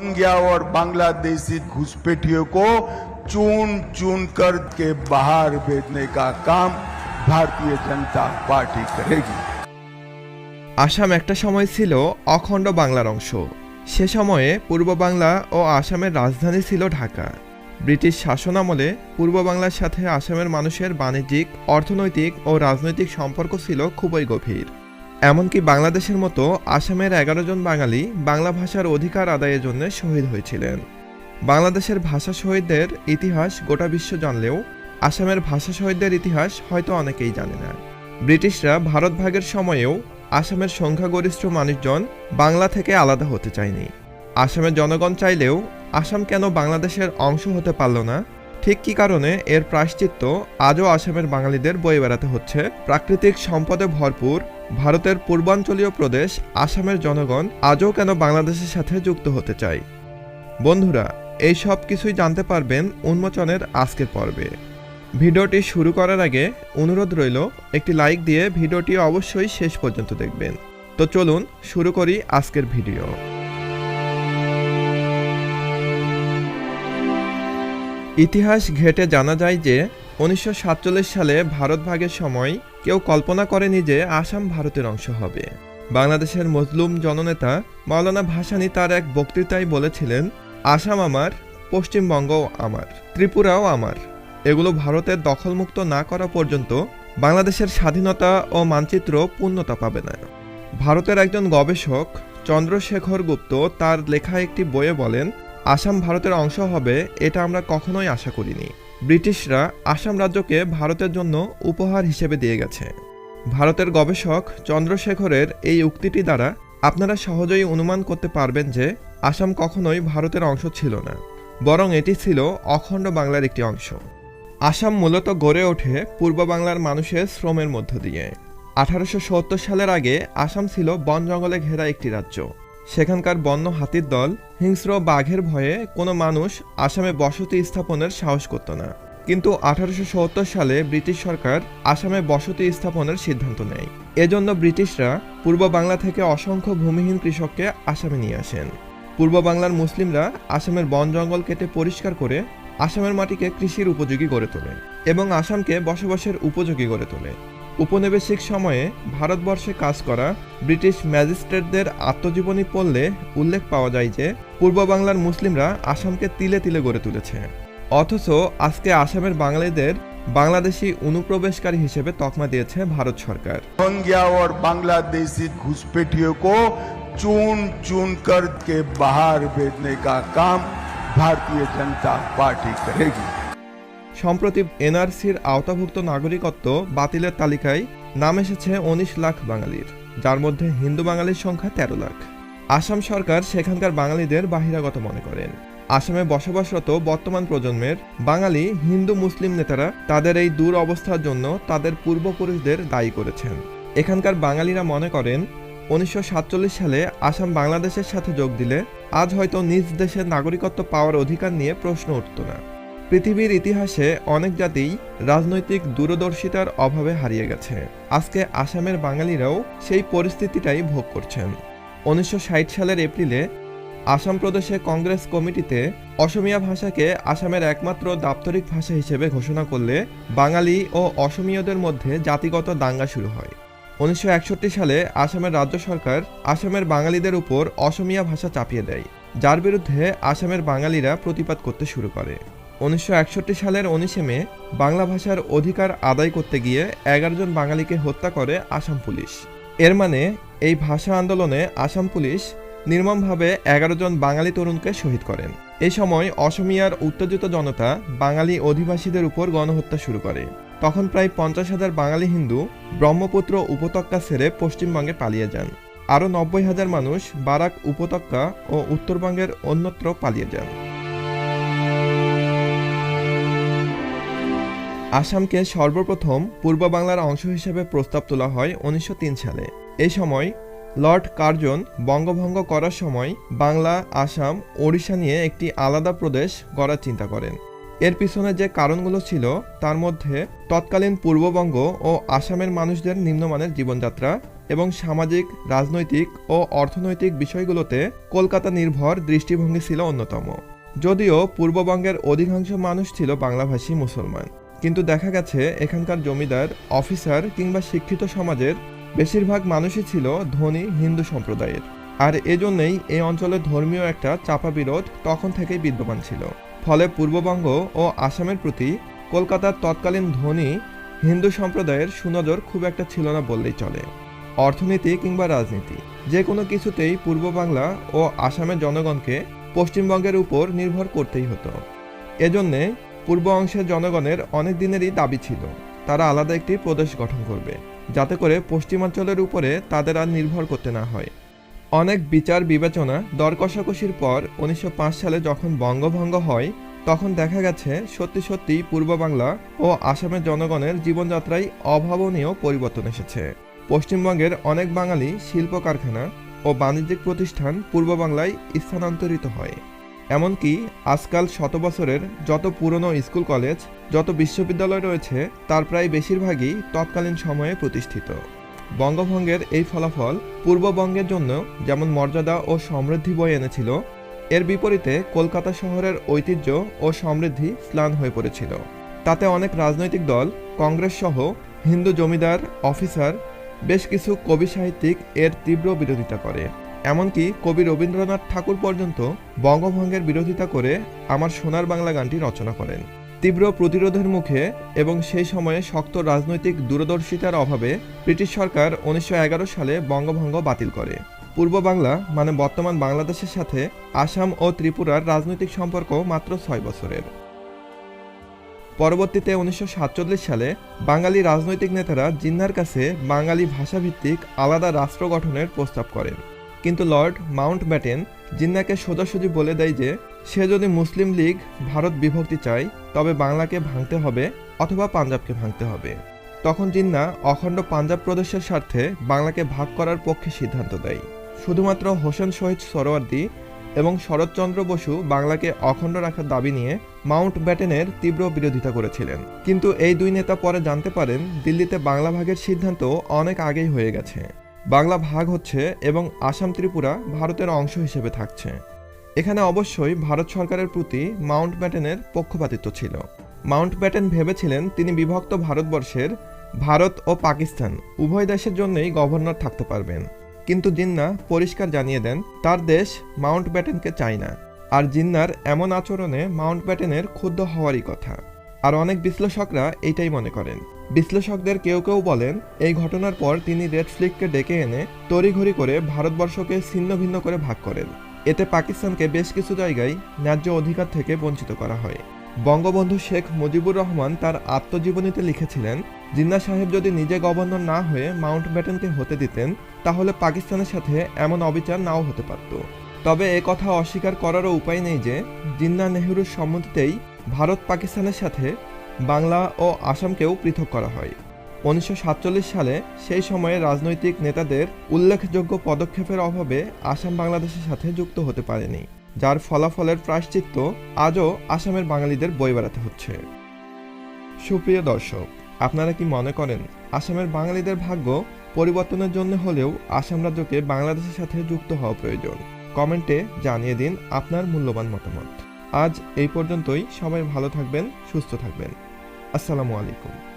Rohingya और बांग्लादेशी घुसपैठियों को चुन चुन कर के बाहर भेजने का काम भारतीय जनता पार्टी करेगी আসাম একটা সময় ছিল অখণ্ড বাংলার অংশ সে সময়ে পূর্ব বাংলা ও আসামের রাজধানী ছিল ঢাকা ব্রিটিশ শাসনামলে পূর্ব বাংলার সাথে আসামের মানুষের বাণিজ্যিক অর্থনৈতিক ও রাজনৈতিক সম্পর্ক ছিল খুবই গভীর এমনকি বাংলাদেশের মতো আসামের এগারো জন বাঙালি বাংলা ভাষার অধিকার আদায়ের জন্য শহীদ হয়েছিলেন। বাংলাদেশের ভাষা শহীদদের ইতিহাস গোটা বিশ্ব জানলেও আসামের ভাষা শহীদদের ইতিহাস হয়তো অনেকেই জানে না। ব্রিটিশরা ভারত ভাগের সময়েও আসামের সংখ্যাগরিষ্ঠ মানুষজন বাংলা থেকে আলাদা হতে চায়নি। আসামের জনগণ চাইলেও আসাম কেন বাংলাদেশের অংশ হতে পারল না? ঠিক কী কারণে এর প্রায়শ্চিত্ত আজও আসামের বাঙালিদের বয়ে বেড়াতে হচ্ছে? প্রাকৃতিক সম্পদে ভরপুর ভারতের পূর্বাঞ্চলীয় প্রদেশ, আসামের জনগণ আজও কেন বাংলাদেশের সাথে যুক্ত হতে চায়? বন্ধুরা, এই সব কিছুই জানতে পারবেন উন্মোচনের আজকের পর্বে। ভিডিওটি শুরু করার আগে অনুরোধ রইল, একটি লাইক দিয়ে ভিডিওটি অবশ্যই শেষ পর্যন্ত দেখবেন। তো চলুন শুরু করি আজকের ভিডিও। ইতিহাস ঘেটে জানা যায় যে, উনিশশো সাতচল্লিশ সালে ভারত ভাগের সময় কেউ কল্পনা করেনি যে আসাম ভারতের অংশ হবে। বাংলাদেশের মজলুম জননেতা মাওলানা ভাসানি তার এক বক্তৃতায় বলেছিলেন, আসাম আমার, পশ্চিমবঙ্গও আমার, ত্রিপুরাও আমার। এগুলো ভারতের দখলমুক্ত না করা পর্যন্ত বাংলাদেশের স্বাধীনতা ও মানচিত্র পূর্ণতা পাবে না। ভারতের একজন গবেষক চন্দ্রশেখর গুপ্ত তার লেখা একটি বইয়ে বলেন, আসাম ভারতের অংশ হবে, এটা আমরা কখনোই আশা করিনি। ব্রিটিশরা আসাম রাজ্যকে ভারতের জন্য উপহার হিসেবে দিয়ে গেছে। ভারতের গবেষক চন্দ্রশেখরের এই উক্তিটি দ্বারা আপনারা সহজেই অনুমান করতে পারবেন যে আসাম কখনোই ভারতের অংশ ছিল না, বরং এটি ছিল অখণ্ড বাংলার একটি অংশ। আসাম মূলত গড়ে ওঠে পূর্ব বাংলার মানুষের শ্রমের মধ্য দিয়ে। আঠারোশো সত্তর সালের আগে আসাম ছিল বন জঙ্গলে ঘেরা একটি রাজ্য। সেখানকার বন্য হাতির দল হিংস্র বাঘের ভয়ে কোনো মানুষ আসামে বসতি স্থাপনের সাহস করত না। কিন্তু আঠারোশো সত্তর সালে ব্রিটিশ সরকার আসামে বসতি স্থাপনের সিদ্ধান্ত নেয়। এজন্য ব্রিটিশরা পূর্ব বাংলা থেকে অসংখ্য ভূমিহীন কৃষককে আসামে নিয়ে আসেন। পূর্ব বাংলার মুসলিমরা আসামের বন জঙ্গল কেটে পরিষ্কার করে আসামের মাটিকে কৃষির উপযোগী গড়ে তোলে এবং আসামকে বসবাসের উপযোগী গড়ে তোলে। উপনিবেশিক সময়ে ভারতবর্ষে কাজ করা ব্রিটিশ ম্যাজিস্ট্রেটদের আত্মজীবনী পড়লে উল্লেখ পাওয়া যায় যে পূর্ব বাংলার মুসলিমরা আসামকে তিলে তিলে গড়ে তুলেছে অথচ আজকে আসামের বাঙালিদের বাংলাদেশি অনুপ্রবেশকারী হিসেবে তকমা দিয়েছে ভারত সরকার रोहिंग्या और बांग्लादेशी घुसपैठियों को चुन चुन कर के बाहर भेजने का काम भारतीय जनता पार्टी करेगी সম্প্রতি এনআরসির আওতাভুক্ত নাগরিকত্ব বাতিলের তালিকায় নাম এসেছে উনিশ লাখ বাঙালির, যার মধ্যে হিন্দু বাঙালির সংখ্যা তেরো লাখ। আসাম সরকার সেখানকার বাঙালিদের বাহিরাগত মনে করেন। আসামে বসবাসরত বর্তমান প্রজন্মের বাঙালি হিন্দু মুসলিম নেতারা তাদের এই দূর অবস্থার জন্য তাদের পূর্বপুরুষদের দায়ী করেছেন। এখানকার বাঙালিরা মনে করেন, উনিশশো সাতচল্লিশ সালে আসাম বাংলাদেশের সাথে যোগ দিলে আজ হয়তো নিজ দেশের নাগরিকত্ব পাওয়ার অধিকার নিয়ে প্রশ্ন উঠত না। পৃথিবীর ইতিহাসে অনেক জাতিই রাজনৈতিক দূরদর্শিতার অভাবে হারিয়ে গেছে। আজকে আসামের বাঙালিরাও সেই পরিস্থিতিটাই ভোগ করছেন। উনিশশো ষাট সালের এপ্রিলে আসাম প্রদেশে কংগ্রেস কমিটিতে অসমীয়া ভাষাকে আসামের একমাত্র দাপ্তরিক ভাষা হিসেবে ঘোষণা করলে বাঙালি ও অসমীয়দের মধ্যে জাতিগত দাঙ্গা শুরু হয়। উনিশশো একষট্টি সালে আসামের রাজ্য সরকার আসামের বাঙালিদের উপর অসমীয়া ভাষা চাপিয়ে দেয়, যার বিরুদ্ধে আসামের বাঙালিরা প্রতিবাদ করতে শুরু করে। উনিশশো একষট্টি সালের উনিশে মে বাংলা ভাষার অধিকার আদায় করতে গিয়ে এগারো জন বাঙালিকে হত্যা করে আসাম পুলিশ। এর মানে এই ভাষা আন্দোলনে আসাম পুলিশ নির্মমভাবে এগারো জন বাঙালি তরুণকে শহীদ করেন। এই সময় অসমিয়ার উত্তেজিত জনতা বাঙালি অধিবাসীদের উপর গণহত্যা শুরু করে। তখন প্রায় পঞ্চাশ হাজার বাঙালি হিন্দু ব্রহ্মপুত্র উপত্যকা ছেড়ে পশ্চিমবঙ্গে পালিয়ে যান। আরও নব্বই হাজার মানুষ বারাক উপত্যকা ও উত্তরবঙ্গের অন্যত্র পালিয়ে যান। আসামকে সর্বপ্রথম পূর্ব বাংলার অংশ হিসেবে প্রস্তাব তোলা হয় উনিশশো তিন সালে। এই সময় লর্ড কার্জন বঙ্গভঙ্গ করার সময় বাংলা, আসাম, ওড়িশা নিয়ে একটি আলাদা প্রদেশ গড়ার চিন্তা করেন। এর পিছনে যে কারণগুলো ছিল, তার মধ্যে তৎকালীন পূর্ববঙ্গ ও আসামের মানুষদের নিম্নমানের জীবনযাত্রা এবং সামাজিক, রাজনৈতিক ও অর্থনৈতিক বিষয়গুলোতে কলকাতা নির্ভর দৃষ্টিভঙ্গি ছিল অন্যতম। যদিও পূর্ববঙ্গের অধিকাংশ মানুষ ছিল বাংলাভাষী মুসলমান। কিন্তু দেখা গেছে, এখানকার জমিদার, অফিসার কিংবা শিক্ষিত সমাজের বেশিরভাগ মানুষই ছিল ধনী হিন্দু সম্প্রদায়ের। আর এজন্যই এই অঞ্চলে ধর্মীয় একটা চাপা বিরোধ তখন থেকেই বিদ্যমান ছিল। ফলে পূর্ববঙ্গ ও আসামের প্রতি কলকাতার তৎকালীন ধনী হিন্দু সম্প্রদায়ের সুনজর খুব একটা ছিল না বললেই চলে। অর্থনীতি কিংবা রাজনীতি, যে কোনো কিছুতেই পূর্ব বাংলা ও আসামের জনগণকে পশ্চিমবঙ্গের উপর নির্ভর করতেই হতো। এজন্যে পূর্ব অংশের জনগণের অনেক দিনেরই দাবি ছিল। তারা আলাদা একটি প্রদেশ গঠন করবে, যাতে করে পশ্চিমাঞ্চলের উপরে তাদের আর নির্ভর করতে না হয়। অনেক বিচার বিবেচনা দর কষাকষির পর উনিশশো পাঁচ সালে যখন বঙ্গভঙ্গ হয়, তখন দেখা গেছে সত্যি সত্যি পূর্ব বাংলা ও আসামের জনগণের জীবনযাত্রায় অভাবনীয় পরিবর্তন এসেছে। পশ্চিমবঙ্গের অনেক বাঙালি শিল্প কারখানা ও বাণিজ্যিক প্রতিষ্ঠান পূর্ব বাংলায় স্থানান্তরিত হয়। এমনকি আজকাল শত বছরের যত পুরনো স্কুল কলেজ, যত বিশ্ববিদ্যালয় রয়েছে, তার প্রায় বেশিরভাগই তৎকালীন সময়ে প্রতিষ্ঠিত। বঙ্গভঙ্গের এই ফলাফল পূর্ববঙ্গের জন্য যেমন মর্যাদা ও সমৃদ্ধি বয়ে এনেছিল, এর বিপরীতে কলকাতা শহরের ঐতিহ্য ও সমৃদ্ধি স্লান হয়ে পড়েছিল। তাতে অনেক রাজনৈতিক দল, কংগ্রেস সহ হিন্দু জমিদার, অফিসার, বেশ কিছু কবি সাহিত্যিক এর তীব্র বিরোধিতা করে। এমনকি কবি রবীন্দ্রনাথ ঠাকুর পর্যন্ত বঙ্গভঙ্গের বিরোধিতা করে আমার সোনার বাংলা গানটি রচনা করেন। তীব্র প্রতিরোধের মুখে এবং সেই সময়ে শক্ত রাজনৈতিক দূরদর্শিতার অভাবে ব্রিটিশ সরকার উনিশশো এগারো সালে বঙ্গভঙ্গ বাতিল করে। পূর্ব বাংলা মানে বর্তমান বাংলাদেশের সাথে আসাম ও ত্রিপুরার রাজনৈতিক সম্পর্ক মাত্র ছয় বছরের। পরবর্তীতে উনিশশো সাতচল্লিশ সালে বাঙালি রাজনৈতিক নেতারা জিন্নার কাছে বাঙালি ভাষাভিত্তিক আলাদা রাষ্ট্র গঠনের প্রস্তাব করেন। কিন্তু লর্ড মাউন্ট ব্যাটেন জিন্নাকে সোজাসুজি বলে দেয় যে, সে যদি মুসলিম লীগ ভারত বিভক্তি চায়, তবে বাংলাকে ভাঙতে হবে অথবা পাঞ্জাবকে ভাঙতে হবে। তখন জিন্না অখণ্ড পাঞ্জাব প্রদেশের স্বার্থে বাংলাকে ভাগ করার পক্ষে সিদ্ধান্ত দেয়। শুধুমাত্র হোসেন শহীদ সরোয়ার্দি এবং শরৎচন্দ্র বসু বাংলাকে অখণ্ড রাখার দাবি নিয়ে মাউন্ট ব্যাটেনের তীব্র বিরোধিতা করেছিলেন। কিন্তু এই দুই নেতা পরে জানতে পারেন, দিল্লিতে বাংলা ভাগের সিদ্ধান্ত অনেক আগেই হয়ে গেছে। বাংলা ভাগ হচ্ছে এবং আসাম ত্রিপুরা ভারতের অংশ হিসেবে থাকছে। এখানে অবশ্যই ভারত সরকারের প্রতি মাউন্ট ব্যাটেনের পক্ষপাতিত্ব ছিল। মাউন্ট ব্যাটেন ভেবেছিলেন তিনি বিভক্ত ভারতবর্ষের ভারত ও পাকিস্তান উভয় দেশের জন্যই গভর্নর থাকতে পারবেন। কিন্তু জিন্না পরিষ্কার জানিয়ে দেন, তার দেশ মাউন্ট ব্যাটেনকে চায় না। আর জিন্নার এমন আচরণে মাউন্ট ব্যাটেনের ক্ষুব্ধ হওয়ারই কথা। আর অনেক বিশ্লেষকরা এইটাই মনে করেন। বিশ্লেষকদের কেউ কেউ বলেন, এই ঘটনার পর তিনি রেড ফ্লিককে ডেকে এনে তড়িঘড়ি করে ভারতবর্ষকে ছিন্ন ভিন্ন করে ভাগ করেন। এতে পাকিস্তানকে বেশ কিছু জায়গায় ন্যায্য অধিকার থেকে বঞ্চিত করা হয়। বঙ্গবন্ধু শেখ মুজিবুর রহমান তার আত্মজীবনীতে লিখেছিলেন, জিন্না সাহেব যদি নিজে গভর্নর না হয়ে মাউন্ট ব্যাটেনকে হতে দিতেন, তাহলে পাকিস্তানের সাথে এমন অবিচার নাও হতে পারত। তবে এ কথা অস্বীকার করারও উপায় নেই যে, জিন্না নেহরুর সম্মতিতেই ভারত পাকিস্তানের সাথে বাংলা ও আসামকেও পৃথক করা হয়। উনিশশো সাতচল্লিশ সালে সেই সময়ে রাজনৈতিক নেতাদের উল্লেখযোগ্য পদক্ষেপের অভাবে আসাম বাংলাদেশের সাথে যুক্ত হতে পারেনি, যার ফলাফলের প্রায়শ্চিত্ত আজও আসামের বাঙালিদের বই বেড়াতে হচ্ছে। সুপ্রিয় দর্শক, আপনারা কি মনে করেন আসামের বাঙালিদের ভাগ্য পরিবর্তনের জন্য হলেও আসাম রাজ্যকে বাংলাদেশের সাথে যুক্ত হওয়া প্রয়োজন? কমেন্টে জানিয়ে দিন আপনার মূল্যবান মতামত। আজ এই পর্যন্তই। সবাই ভালো থাকবেন, সুস্থ থাকবেন। আসসালামু আলাইকুম।